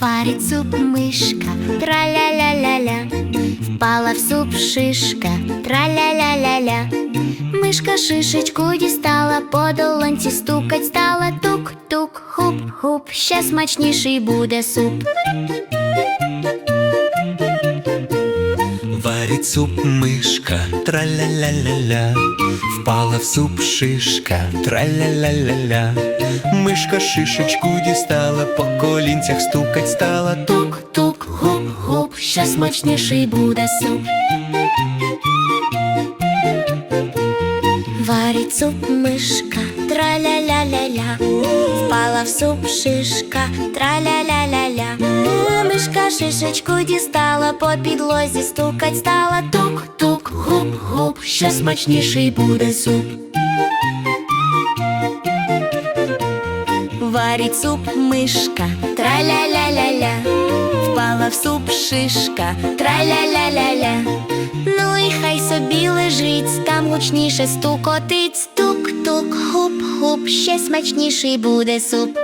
Варить суп мышка, тра-ля-ля-ля-ля. Впала в суп шишка, тра-ля-ля-ля-ля. Мышка шишечку дістала, по долонці стукать стала. Тук-тук, хуп-хуп, ще смачніший буде суп. Варить суп мишка, траля-ля-ля-ля, впала в суп шишка, траля-ля-ля-ля. Мишка шишечку дістала, по колінцях стукать стала. Тук. Тук-тук, хуп-хуп, ще смачніший буде суп. Варить суп мишка, траля-ля-ля-ля. Впала в суп шишка, траля-ля-ля-ля Мишка шишечку дістала, по підлозі стукать стала. Тук-тук, хуп-хуп, ще смачніший буде суп. Варить суп мишка, траля-ля-ля-ля. Впала в суп шишка, траля-ля-ля-ля. Ну і хай собі лежить, там гучніше стукотить. Стук-тук, хуп-хуп, ще смачніший буде суп